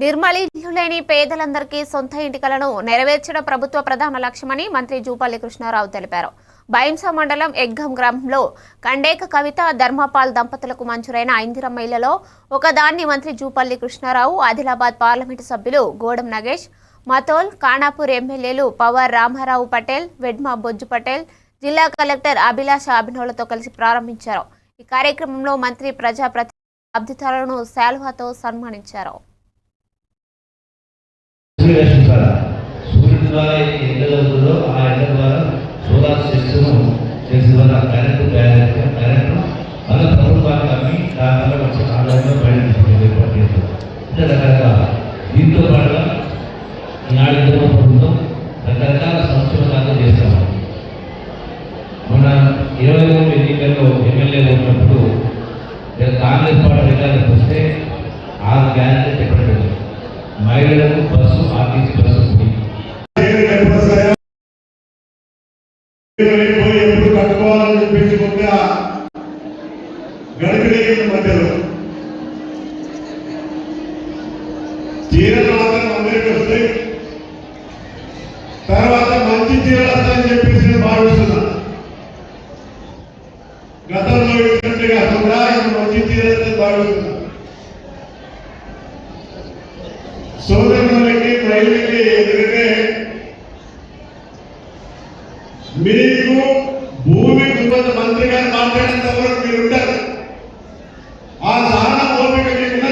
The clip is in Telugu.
నిర్మలి పేదలందరికీ సొంత ఇంటికలను నెరవేర్చడం ప్రభుత్వ ప్రధాన లక్ష్యమని మంత్రి జూపల్లి కృష్ణారావు తెలిపారు. బైంస మండలం ఎగ్గం గ్రామంలో కండేక కవిత ధర్మపాల్ దంపతులకు మంజూరైన ఇందిరమ్మ ఇళ్ళలో ఒకదాన్ని మంత్రి జూపల్లి కృష్ణారావు ఆదిలాబాద్ పార్లమెంటు సభ్యులు గోడం నగేష్ మతోల్ కానాపూర్ ఎమ్మెల్యేలు పవర్ రామారావు పటేల్ వెడ్మా బొజ్జు పటేల్ జిల్లా కలెక్టర్ అభిలాష అభినవులతో కలిసి ప్రారంభించారు. ఈ కార్యక్రమంలో మంత్రి ప్రజాప్రతి అబ్దితాలను శాల్వాతో సన్మానించారు. సూర్యరశ్మి ద్వారా సూర్యుడి ద్వారా ఎండ జరుగుతుందో ఆ ఎండ ద్వారా సోలార్ సిస్టమ్ చేసిన వల్ల కరెంటు బ్యాలెన్స్ కరెంటు మన ప్రభుత్వానికి అమ్మి దానివల్ల వచ్చే ఆదాయంలో బయటకు ఏర్పాటు చేస్తాం అంటే రకరకాల దీంతో పాటుగా ఈనాడు ఇందులో ప్రభుత్వం రకరకాల సంక్షేమ చేస్తాం మన ఇరవై మూడు ఎన్నికల్లో ఎమ్మెల్యే ఉన్నప్పుడు కాంగ్రెస్ పార్టీ అధికారులకు వస్తే ఆరు గ్యారెంటీ చెప్పడం మహిళలకు బస్సు ఆర్టీసీ బస్సు ఎప్పుడు కట్టుకోవాలని చెప్పేసి గడిపిన మధ్యలో. చీరలు మాత్రం వస్తాయి. తర్వాత మంచి చీరలు వస్తాయని చెప్పేసి నేను భావిస్తున్నా. గతంలో ఇచ్చినట్టుగా మంచి చీరలు వస్తాయని భావిస్తున్నా సోదరులకి ప్రజలకి ఎందుకంటే మీకు భూమి కొంత మంత్రి గారు మాట్లాడేంత వరకు మీరు ఉంటారు?